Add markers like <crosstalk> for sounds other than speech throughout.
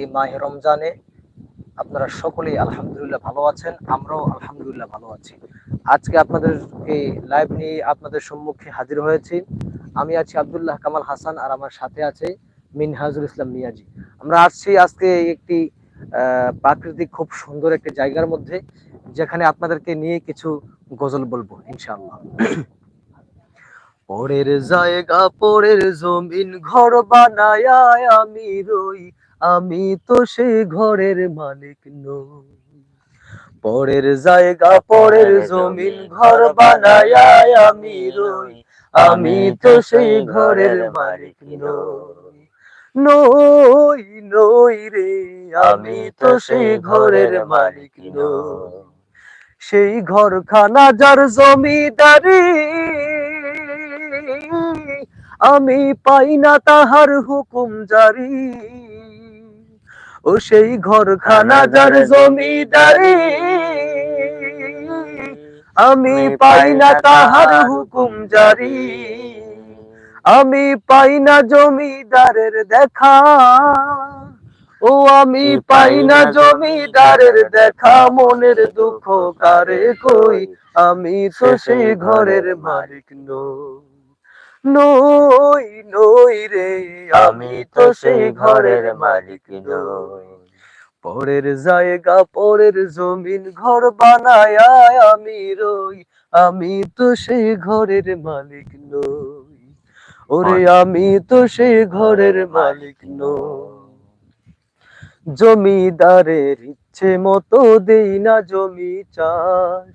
এই মাহে রমজানে আপনারা সকলেই আলহামদুলিল্লাহ ভালো আছেন, আমরাও আলহামদুলিল্লাহ ভালো আছি। আজকে আপনাদের এই লাইভ নিয়ে আপনাদের সম্মুখে হাজির হয়েছি। আমি আছি আব্দুল্লাহ কামাল হাসান আর আমার সাথে আছে মিনহাজুল ইসলাম মিয়াজি। আমরা আসছি আজকে একটি প্রাকৃতিক খুব সুন্দর একটি জায়গার মধ্যে, যেখানে আপনাদেরকে নিয়ে কিছু গজল বলব, ইনশাআল্লাহ। পরের জায়গা, পরের জমিন, ঘর বানায় আমি রই। আমি তো সেই ঘরের মালিক নই। পরের জায়গা পরের জমিন ঘর বানায় আমি রই। আমি তো সেই ঘরের মালিক নই। নই। নই রে আমি তো সেই ঘরের মালিক নই। সেই ঘরখানা যার জমিদারি আমি পাই না তাহার হুকুম জারি। ও সেই ঘরখানা যার জমিদারি। আমি পাই না তাহার হুকুম জারি। আমি পাই না জমিদারের দেখা। ও আমি পাই না জমিদারের দেখা। মনের দুঃখ কারে কই? আমি তো সেই ঘরের মালিক নই। নই নই রে আমি তো সেই ঘরের মালিক নই। পরের জায়গা পরের জমিন ঘর বানায় আমি রই আমি তো সেই ঘরের মালিক নই। ওরে আমি তো সেই ঘরের মালিক নই। জমিদারের ইচ্ছে মতো দেই না জমি চাষ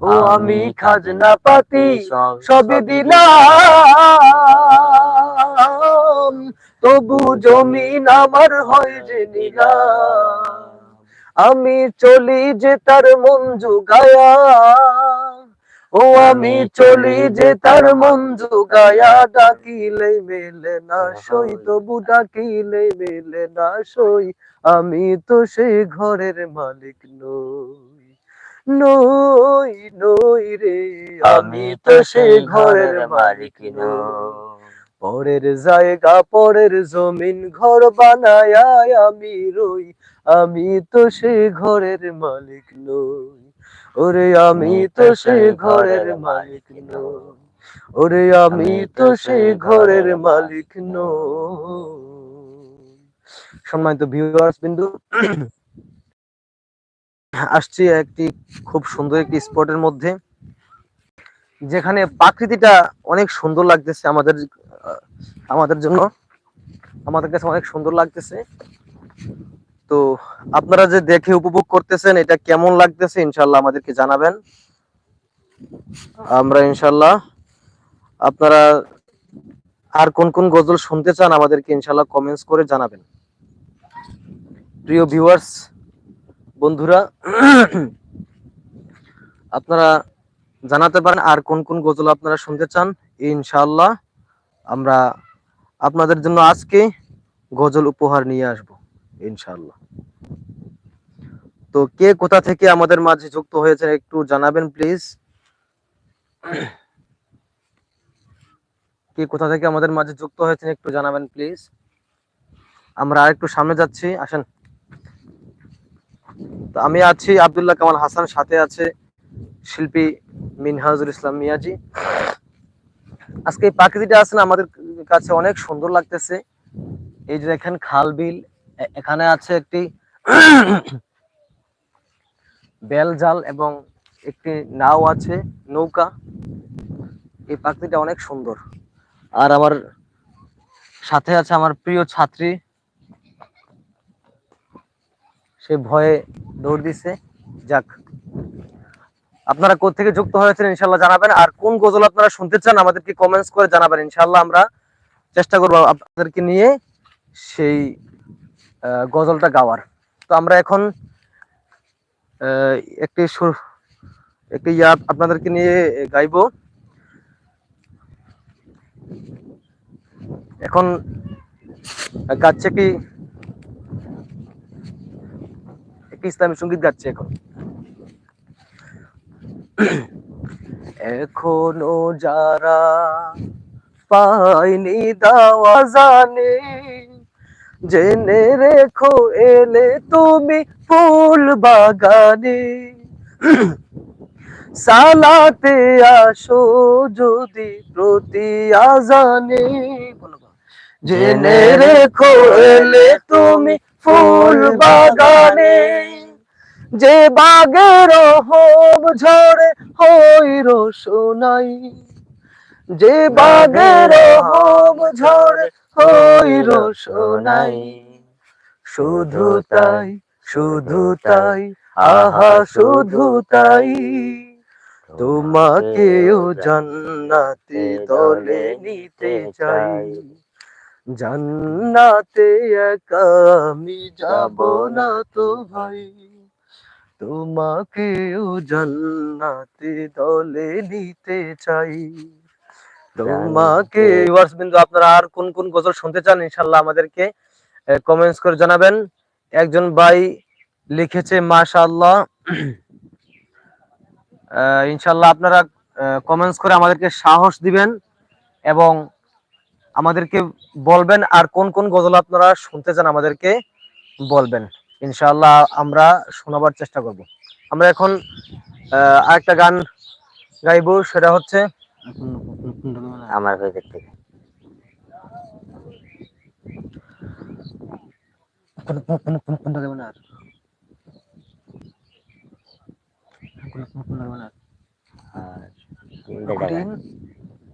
ও আমি খাজনা পাতি সবই দিলাম। তবু জমিন আমার হয় যে নিলাম। আমি চলি যে তার মন জুগায়া। ও আমি চলি যে তার মন জুগায়া। ডাকিলে মেলে না সই তবু ডাকিলে মেলে না সই। আমি তো সেই ঘরের মালিক নই। নই নই রে, আমি তো সেই ঘরের মালিক নই। পরের জায়গা, পরের জমিন, ঘর বানায় আমি রই, আমি তো সেই ঘরের মালিক নই। ওরে, আমি তো সেই ঘরের মালিক নই। ওরে, আমি তো সেই ঘরের মালিক নই। সম্মানিত ভিউয়ার্স বিন্দু আসছি একটি খুব সুন্দর একটি স্পটের মধ্যে, যেখানে প্রাকৃতিটা অনেক সুন্দর লাগতেছে আমাদের আমাদের জন্য, আমাদের কাছে অনেক সুন্দর লাগতেছে। তো আপনারা যে দেখে উপভোগ করতেছেন, এটা কেমন লাগতেছে ইনশাল্লাহ আমাদেরকে জানাবেন। আমরা ইনশাল্লাহ আপনারা আর কোন কোন গজল শুনতে চান আমাদেরকে ইনশাল্লাহ কমেন্টস করে জানাবেন। প্রিয় ভিউয়ার্স বন্ধুরা, আপনারা জানাতে পারেন আর কোন কোন গজল আপনারা শুনতে চান, ইনশাআল্লাহ আমরা আপনাদের জন্য আজকে গজল উপহার নিয়ে আসব, ইনশাআল্লাহ। তো কে কোথা থেকে আমাদের মাঝে যুক্ত হয়েছে একটু জানাবেন, প্লিজ। কে কোথা থেকে আমাদের মাঝে যুক্ত হয়েছেন একটু জানাবেন, প্লিজ। আমরা আর একটু সামনে যাচ্ছি, আসেন। তো আমি আছি আবদুল্লাহ কামাল হাসান, সাথে আছে শিল্পী মিনহাজুল ইসলাম মিয়াজি। আজকে এই প্রাকৃতিটা আছে না আমাদের কাছে অনেক সুন্দর লাগতেছে। এই যে দেখেন খাল বিল এখানে আছে একটি বেল জাল এবং একটি নাও আছে, নৌকা। এই প্রাকৃতিটা অনেক সুন্দর। আর আমার সাথে আছে আমার প্রিয় ছাত্রী সে ভয়ে দৌড় দিছে। যাক, আপনারা কোথেকে যুক্ত হয়েছেন ইনশাল্লাহ জানাবেন, আর কোন গজল আপনারা শুনতে চান আমাদেরকে কমেন্টস করে জানাবেন। ইনশাল্লাহ আমরা চেষ্টা করব আপনাদেরকে নিয়ে সেই গজলটা গাওয়ার। তো আমরা এখন একটি সুর- একটি ইয়া আপনাদেরকে নিয়ে গাইবো। এখন গাচ্ছে কি একটি ইসলামী সংগীত গাচ্ছে এখন। এখনও যারা পাইনি দাওয়া জানে জেনে রেখো এলে তুমি ফুল বাগানে। সালাতে আসো যদি প্রতি আজানে। জেনে রেখো এলে তুমি ফুল বাগানে, যে বাগের হোম ঝরে হইর সোনাই যে বাগের হোম ঝরে হইর সোনাই শুধু তাই শুধু তাই, আহা, শুধু তাই। তোমাকেও জান্নাতে দলে নিতে চাই। জান্নাতে একা আমি যাব না তো ভাই। তোমাকেও জান্নাতে দলে নিতে চাই। তোমাকে ভিউয়ার্স বিন্দু আপনারা আর কোন কোন গজল শুনতে চান ইনশাল্লাহ আমাদেরকে কমেন্টস করে জানাবেন। একজন ভাই লিখেছে মাশাআল্লাহ। <clears throat> ইনশাল্লাহ আপনারা কমেন্টস করে আমাদেরকে সাহস দিবেন এবং আমাদেরকে বলবেন আর কোন কোন গজল আপনারা শুনতে চান আমাদেরকে বলবেন। ইনশাআল্লাহ আমরা শোনাবার চেষ্টা করব। আমরা এখন আরেকটা গান গাইবো, সেটা হচ্ছে আমার থেকে?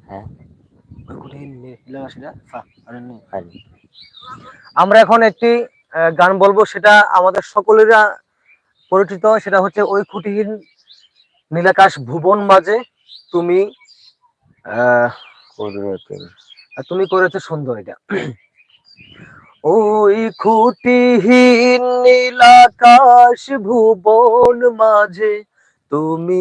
হ্যাঁ। পারি। আমরা এখন একটি গান বলব সেটা আমাদের সকলের পরিচিত সেটা হচ্ছে ওই খুঁটিহীন নীলাকাশ ভুবন মাঝে তুমি তুমি করেছ সুন্দর এটা ওই খুঁটিহীন নীলাকাশ ভুবন মাঝে তুমি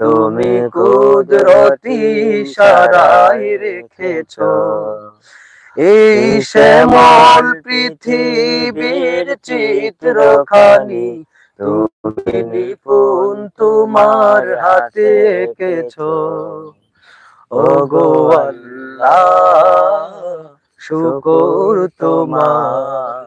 তুমি কুদরতি সারাই রেখেছ। এই শ্যামল পৃথিবীর চিত্রখানি। তুমি নিপুণ তোমার হাতে এঁকেছ। ও গো আল্লাহ শুকর তোমার।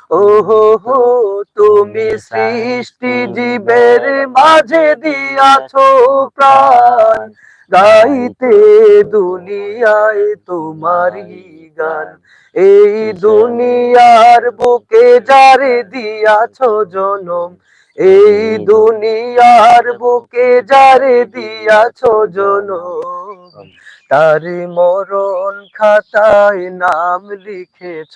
ও হো হো তুমি সৃষ্টি জীবের মাঝে দিয়াছ প্রাণ। গাইতে দুনিয়ায় তোমারি গান। এই দুনিয়ার বুকে যারে দিয়াছ জনম এই দুনিয়ার বুকে যারে দিয়াছ জনম। তার মরণ খাতায় নাম লিখেছ।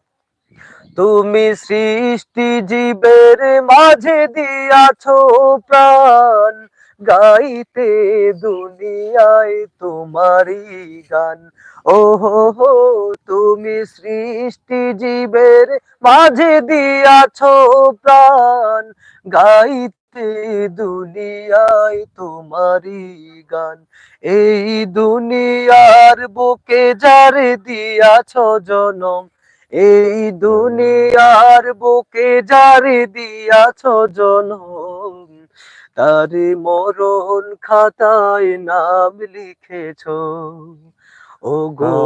তুমি সৃষ্টি জীবের মাঝে দিয়াছ প্রাণ, গাইতে দুনিয়ায় তোমারই গান। ও হো, তুমি সৃষ্টি জীবের মাঝে দিয়াছো প্রাণ, গাইতে দুনিয়ায় তোমারই গান। এই দুনিয়ার বুকে যারে দিয়াছ জনম এই দুনিয়ার বুকে জারি দিয়াছ জনম, তারে মরণ খাতায় নাম লিখেছ। ও গো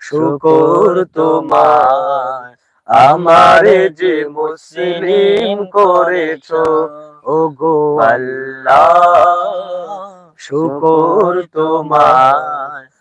শুকর তোমার, আমারে যে মুসলিম করেছ। ও গো আল্লাহ, শুকর তোমার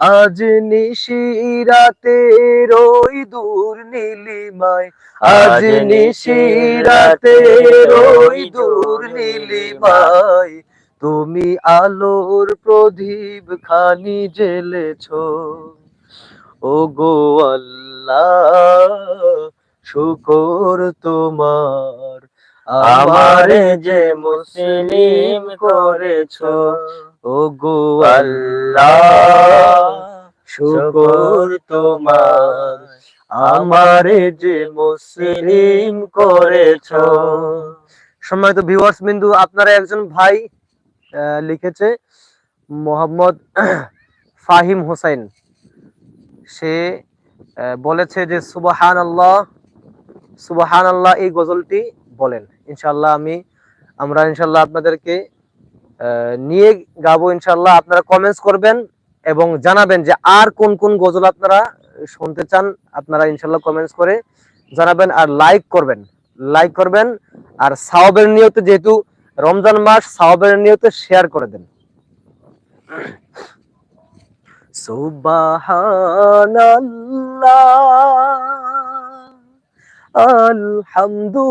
আজ নিশিরাতে রই দূর নীলিমায়। আজ নিশিরাতে রই দূর নীলিমায়। তুমি আলোর প্রদীপ খানি জেলেছ ও গো আল্লাহ শুকর তোমার। আমারে যে মুসলিম করেছ ও গো আল্লাহ শুকর তোমার। আমারে যে মুসলিম করেছ। সম্মানিত ভিউয়ার্স বিন্দু আপনারা একজন ভাই লিখেছে মোহাম্মদ <clears throat> ফাহিম হোসেন। সে বলেছে যে সুবাহান আল্লাহ সুবাহান আল্লাহ এই গজলটি বলেন। ইনশাল্লাহ আমি আমরা ইনশাল্লাহ আপনাদেরকে নিয়ে গাবো ইনশাল্লাহ আপনারা কমেন্টস করবেন এবং জানাবেন যে আর কোন কোন গজল আপনারা শুনতে চান, আপনারা ইনশাল্লাহ কমেন্টস করে জানাবেন আর লাইক করবেন। লাইক করবেন আর সাওয়াবের নিয়তে যেহেতু রমজান মাস, সাওয়াবের নিয়তে শেয়ার করে দেন। সুবহানাল্লাহ, আলহামদুলিল্লাহ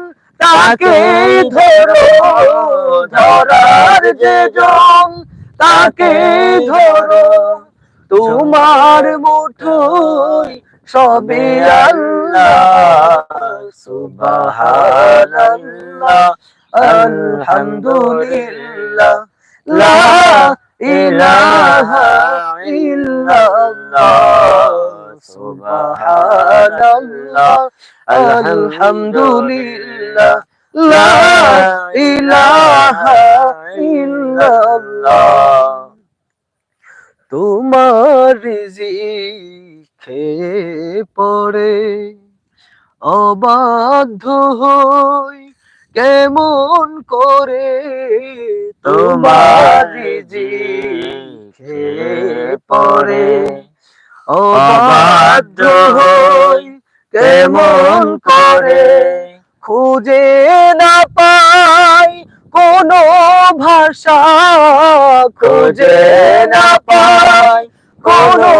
তাকে ধরো, ধরার যে জন তাকে ধরো। তোমার মুঠোয় সবে আল্লাহ, সুবহানাল্লাহ, আলহামদুলিল্লাহ, লা ইলাহা ইল্লাল্লাহ, সুবহানাল্লাহ, আলহামদুলিল্লাহ। তোমার খেয়ে পড়ে অবাধ্য হই কেমন করে? তোমার পড়ে অবাধ্য হই কেমন করে? খুঁজে না পাই কোনো ভাষা। খুঁজে না পাই কোনো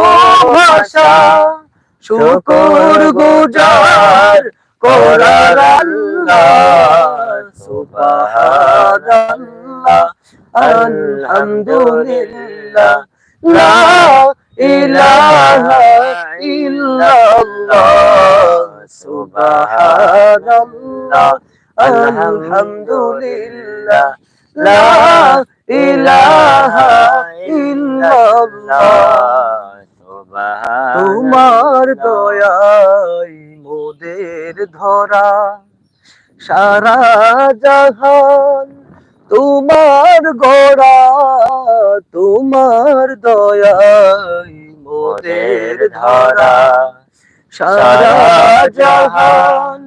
ভাষা। শুকুর গুজার করার আল্লাহ, সুবহানাল্লাহ, আলহামদুলিল্লাহ, লা ইলাহা ইল্লাল্লাহ। সুবহানাল্লাহ, আলহামদুলিল্লাহ, লা ইলাহা ইল্লাল্লাহ, তোমার দয়াই মোদের ধরা, সারা জাহান তোমার গোড়া, তোমার দয়াই মোদের ধরা। সারা জাহান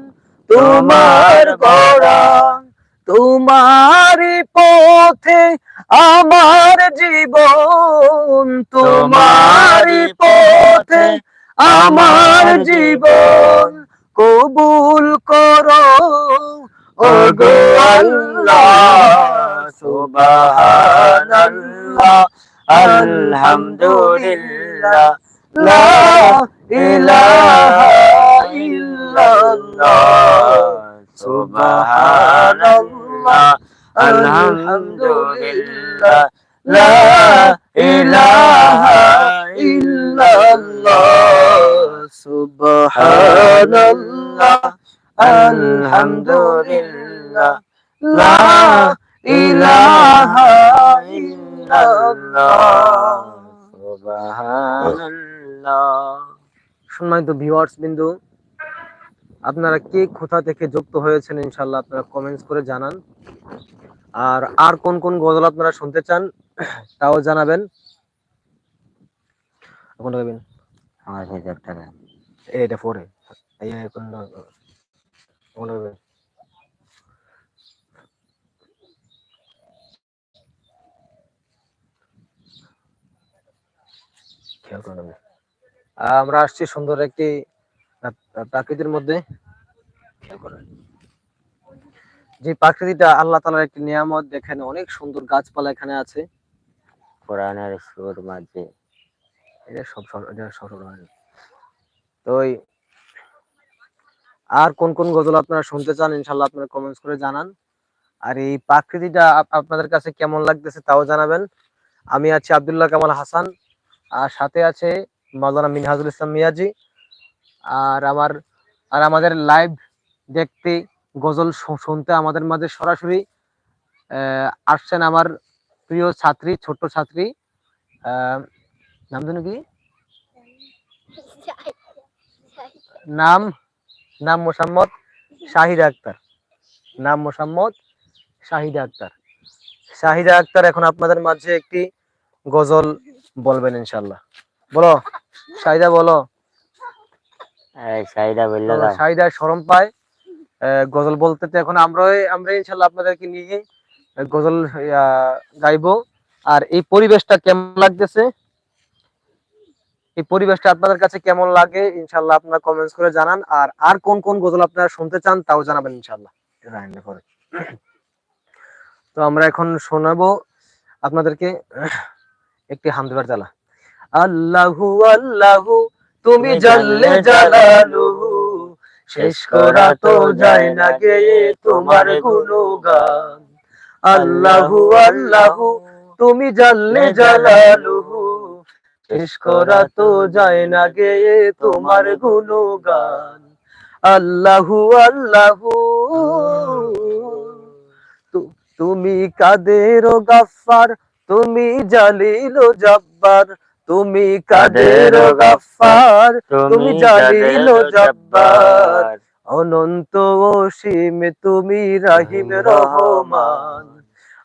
তোমার গোড়া তোমার পথে আমার জীবন তোমার পথে আমার জীবন কবুল করো। আল্লাহ, সুবহানাল্লাহ, আলহামদুলিল্লাহ ইলাহা ইল্লাল্লাহ। সুবহানাল্লাহ। আলহামদুলিল্লাহ। লা ইলাহা ইল্লাল্লাহ। সুবহানাল্লাহ। আলহামদুলিল্লাহ। লা ইলাহা ইল্লাল্লাহ। সুবহানাল্লাহ। সম্মানিত ভিউয়ার্স বিন্দু আপনারা কে কোথা থেকে যুক্ত হয়েছেন ইনশাল্লাহ আপনারা কমেন্টস করে জানান। আর আর কোন কোন গজল আপনারা শুনতে চান তাও জানাবেন। কোনটা আমার এটা পরে। এই কোনটা কোনটা গাইবেন খেয়াল করে নেবেন। আমরা আসছি সুন্দর একটি প্রাকৃতির মধ্যে। যে প্রাকৃতিটা আল্লাহ তালার একটি নিয়ামত দেখেন অনেক সুন্দর গাছপালা এখানে আছে। কোরআনের সুর মাঝে। এটা সব এটা সব হয় তো আর কোন কোন গজল আপনারা শুনতে চান ইনশাল্লাহ আপনারা কমেন্টস করে জানান। আর এই প্রাকৃতিটা আপনাদের কাছে কেমন লাগতেছে তাও জানাবেন। আমি আছি আব্দুল্লাহ কামাল হাসান আর সাথে আছে মাওলানা মিনহাজুল ইসলাম মিয়াজি আর আমার, আর আমাদের লাইভ দেখতে, গজল শুনতে আমাদের মাঝে সরাসরি আসছেন আমার প্রিয় ছাত্রী, ছোট্ট ছাত্রী নাম জানো কি? নাম নাম মোসাম্মদ শাহিদা আক্তার। নাম মোসাম্মদ শাহিদা আক্তার। শাহিদা আক্তার এখন আপনাদের মাঝে একটি গজল বলবেন ইনশাল্লাহ বলো শাহিদা বলো। সাইদা বললে শরম পায়। গজল বলতে তো এখন আমরা আমরা ইনশাল্লাহ আপনাদেরকে নিয়ে গজল গাইবো। আর এই পরিবেশটা কেমন লাগতেছে? এই পরিবেশটা আপনাদের কাছে কেমন লাগে? ইনশাল্লাহ আপনারা কমেন্টস করে জানান। আর আর কোন কোন গজল আপনারা শুনতে চান তাও জানাবেন ইনশাল্লাহ। তো আমরা এখন শোনাবো আপনাদেরকে একটি হামদুবার জ্বালা। আল্লাহু আল্লাহু তুমি জানলে জালালুহু। শেষ করা তো যায় না গেয়ে তোমার গুণগান। আল্লাহু আল্লাহু তুমি জানলে জালালুহু। শেষ করা তো যায় না গেয়ে তোমার গুণগান। আল্লাহু আল্লাহু। তুমি কাদের ও গাফফার তুমি জালিল জব্বার। তুমি কাদের ও গাফফার? তুমি জালিল জব্বার। অনন্ত অসীম তুমি রাহিম রহমান।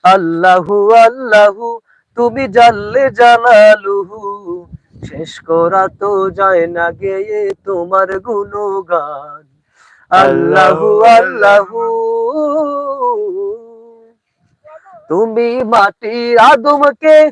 আল্লাহু আল্লাহু তুমি জানলে জালালুহু। শেষ করা তো যায় না গেয়ে তোমার গুণগান। আল্লাহু আল্লাহু। তুমি মাটির আদমকে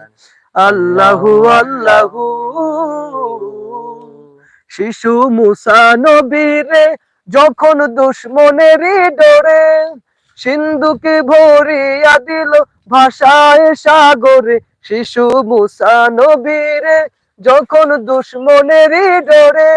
আল্লাহু আল্লাহু। শিশু মুসা নবীরে যখন দুশ্মনেরই ডরে সিন্ধুকে ভরিয়া দিল ভাষায় সাগরে। শিশু মুসা নবীরে যখন দুশ্মনেরই ডরে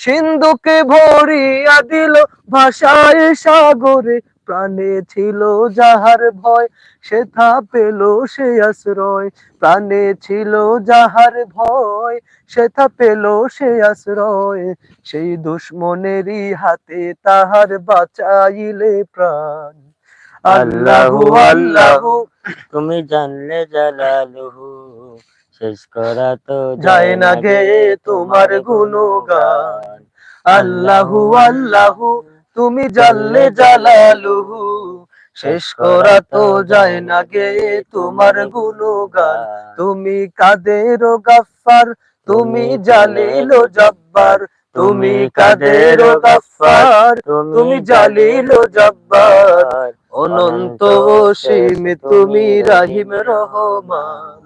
সিন্ধুকে ভরিয়া দিল ভাষায় সাগরে। প্রাণে ছিল যাহার ভয় সেথা পেল সে আশ্রয়। প্রাণে ছিল যাহার ভয় সেথা পেল সে আশ্রয়। সেই দুশ্মনেরই হাতে তাহার বাঁচাইলে প্রাণ। আল্লাহু আল্লাহু তুমি জানলে জালালুহু। শেষ করা তো যায় না গে তোমার গুণগান। আল্লাহু আল্লাহু। তুমি জানলে জালালুহু, শেষ করা তো যায় না গে তোমার গুণগান। তুমি কাদের গাফার তুমি জালিল জব্বার। তুমি কাদের গাফার তুমি জালিল জব্বার। অনন্ত অসীম তুমি রাহিম রহমান।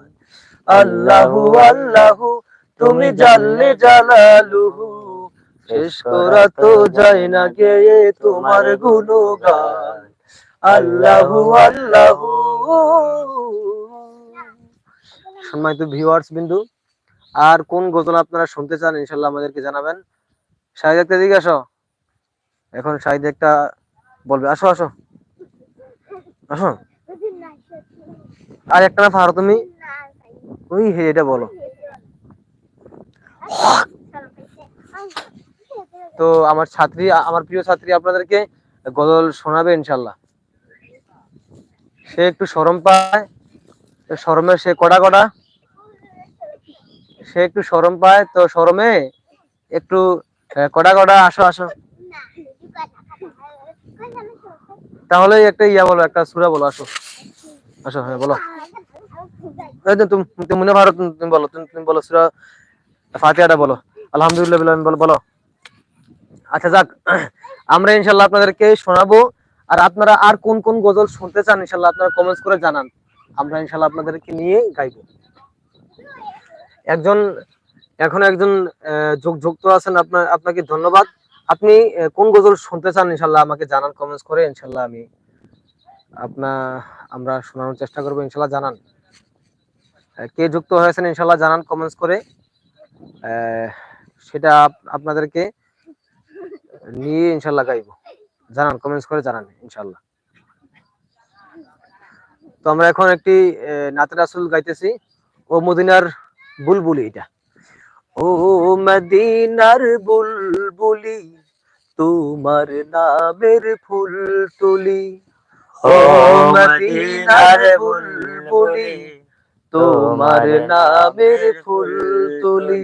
আল্লাহু আল্লাহু, তুমি জানলে জালালুহু। শেষ করা তো যায় না গে তোমার গুণগান। আল্লাহু আল্লাহু। সম্মানিত ভিউয়ার্স বিন্দু আর কোন গজল আপনারা শুনতে চান ইনশাল্লাহ আমাদেরকে জানাবেন। শাহিদ একটা দিকে আসো। এখন শাহিদ একটা বলবে। আসো আসো। আসো। আর একটা না পারো তুমি? ওই হে এটা বলো। তো আমার ছাত্রী, আমার প্রিয় ছাত্রী আপনাদেরকে গজল শোনাবে ইনশাল্লাহ সে একটু শরম পায়, তো শরমে সে কড়া কড়া সে একটু শরম পায়, তো শরমে একটু কড়া কড়া আসো আসো। তাহলে একটা ইয়া বলো, একটা সুরা বলো, আসো। আসো হ্যাঁ বলো। তুমি মনে ভারত, তুমি বলো তুমি বলো সুরা ফাতিহাটা বলো। আলহামদুলিল্লাহ বলো বলো। আচ্ছা যাক। আমরা ইনশাল্লাহ আপনাদেরকে শোনাবো। আর আপনারা আর কোন কোন গজল শুনতে চান, ইনশাল্লাহ আপনারা কমেন্টস করে জানান। আমরা ইনশাল্লাহ আপনাদেরকে নিয়ে গাইবো। একজন, এখন একজন যুক্ত আছেন, আপনার, আপনাকে ধন্যবাদ। আপনি কোন গজল শুনতে চান, ইনশাল্লাহ আমাকে জানান কমেন্টস করে, ইনশাল্লাহ আমি আপনার আমরা শোনানোর চেষ্টা করব, ইনশাল্লাহ জানান। কে যুক্ত হয়েছেন, ইনশাল্লাহ জানান কমেন্টস করে। সেটা আপনাদেরকে নিয়ে ইনশাল্লাহ গাইবো। জানান কমেন্টস করে জানান ইনশাল্লাহ। তো আমরা এখন একটি নাতের আসল গাইতেছি, ও মদিনার বুলবুলি এটা। ও মদিনার বুলবুলি, তোমার নামের ফুল তুলি ও মদিনার বুলবুলি, তোমার নামের ফুল তুলি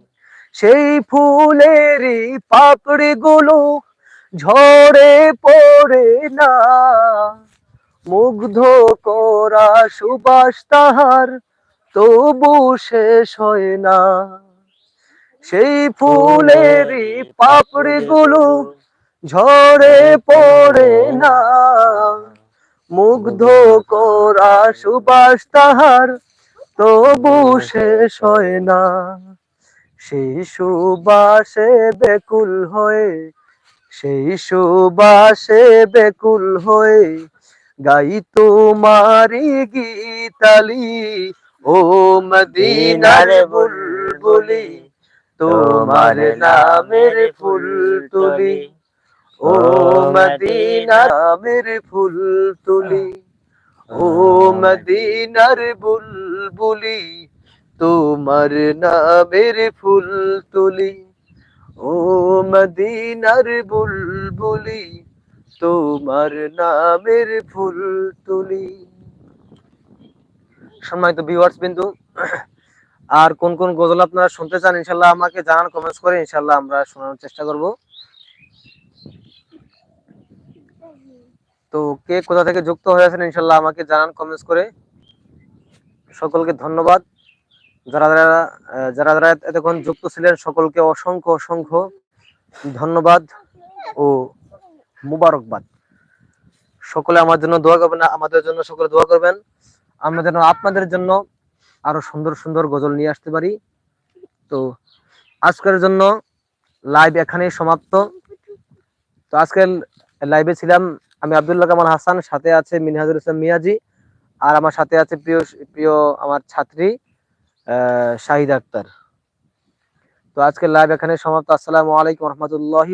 সেই ফুলেরই পাপড়ি গুলো ঝরে পড়ে না। মুগ্ধ করা সুবাস তাহার তবু শেষ হয় না। সেই ফুলেরই পাপড়ি গুলো ঝরে পড়ে না। মুগ্ধ করা সুবাস তাহার তবু শেষ হয় না। সেই সুবাসে বেকুল হয়ে, সেই সুবাসে বেকুল হয়ে গাই তোমারি গীতালি, ও মদিনার বুলবুলি, তোমার নামের ফুল তুলি, ও মদিনা নামের ফুল তুলি, ও মদিনার বুলবুলি। তোমার নামের ফুল তুলি ও মদিনার বুলবুলি, তোমার নামের ফুল তুলি সম্মানিত ভিউয়ার্স বিন্দু, আর কোন কোন গজল আপনারা শুনতে চান, ইনশাল্লাহ আমাকে জানান কমেন্টস করে ইনশাল্লাহ আমরা শোনানোর চেষ্টা করব। তো কে কোথা থেকে যুক্ত হয়েছেন ইনশাল্লাহ আমাকে জানান কমেন্টস করে। সকলকে ধন্যবাদ। যারা যারা যারা যারা এতক্ষণ যুক্ত ছিলেন, সকলকে অসংখ্য অসংখ্য ধন্যবাদ ও মুবারকবাদ। সকলে আমার জন্য দোয়া করবেন, আমাদের জন্য সকলে দোয়া করবেন। আমরা যেন আপনাদের জন্য আরও সুন্দর সুন্দর গজল নিয়ে আসতে পারি। তো আজকের জন্য লাইভ এখানেই সমাপ্ত। তো আজকের লাইভে ছিলাম আমি আব্দুল্লাহ কামাল হাসান, সাথে আছে মিনহাজুল ইসলাম মিয়াজি, আর আমার সাথে আছে প্রিয় প্রিয় আমার ছাত্রী শাহিদা আক্তার। তো আজকে লাইভ এখানে সমাপ্ত। আসসালামু আলাইকুম রহমতুল্লাহি